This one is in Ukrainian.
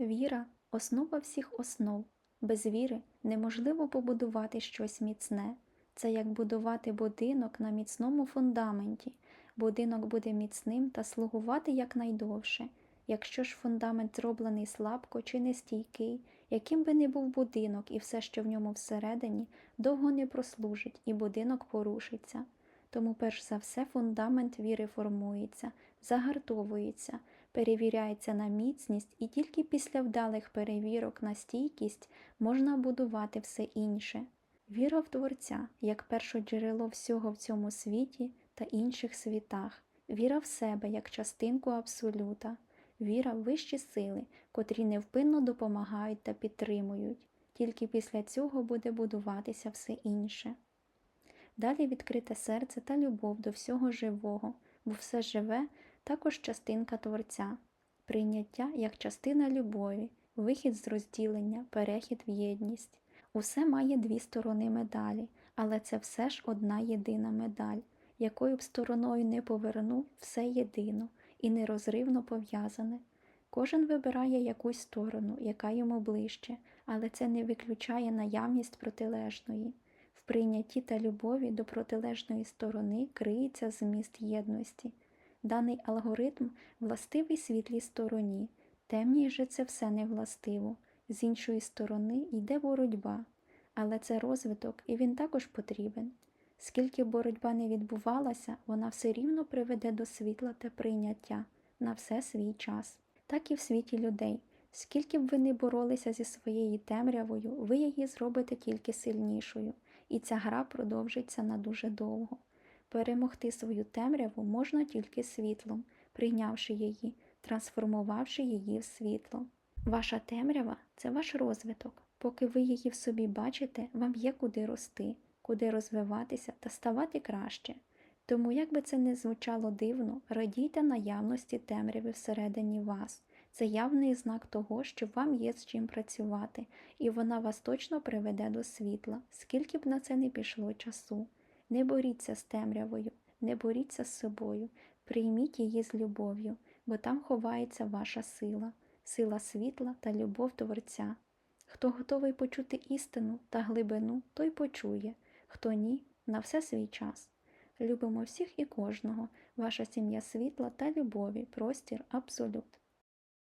Віра основа всіх основ. Без віри неможливо побудувати щось міцне. Це як будувати будинок на міцному фундаменті. Будинок буде міцним та слугувати якнайдовше. Якщо ж фундамент зроблений слабко чи нестійкий, яким би не був будинок і все, що в ньому всередині, довго не прослужить і будинок порушиться. Тому перш за все фундамент віри формується, загартовується, перевіряється на міцність, і тільки після вдалих перевірок на стійкість можна будувати все інше. Віра в Творця як перше джерело всього в цьому світі та інших світах, віра в себе як частинку абсолюта, віра в вищі сили, котрі невпинно допомагають та підтримують. Тільки після цього буде будуватися все інше. Далі відкрите серце та любов до всього живого, бо все живе також частинка Творця, прийняття як частина любові, вихід з розділення, перехід в єдність. Усе має дві сторони медалі, але це все ж одна єдина медаль, якою б стороною не повернув, все єдино і нерозривно пов'язане. Кожен вибирає якусь сторону, яка йому ближче, але це не виключає наявність протилежної. Прийнятті та любові до протилежної сторони криється зміст єдності. Даний алгоритм властивий світлій стороні, темній же це все не властиво. З іншої сторони йде боротьба, але це розвиток і він також потрібен. Скільки боротьба не відбувалася, вона все рівно приведе до світла та прийняття на все свій час. Так і в світі людей. Скільки б ви не боролися зі своєю темрявою, ви її зробите тільки сильнішою, і ця гра продовжиться на дуже довго. Перемогти свою темряву можна тільки світлом, прийнявши її, трансформувавши її в світло. Ваша темрява це ваш розвиток. Поки ви її в собі бачите, вам є куди рости, куди розвиватися та ставати краще. Тому, як би це не звучало дивно, радійте наявності темряви всередині вас. Це явний знак того, що вам є з чим працювати, і вона вас точно приведе до світла, скільки б на це не пішло часу. Не боріться з темрявою, не боріться з собою, прийміть її з любов'ю, бо там ховається ваша сила, сила світла та любов Творця. Хто готовий почути істину та глибину, той почує, хто ні, на все свій час. Любимо всіх і кожного, ваша сім'я світла та любові, простір, абсолют.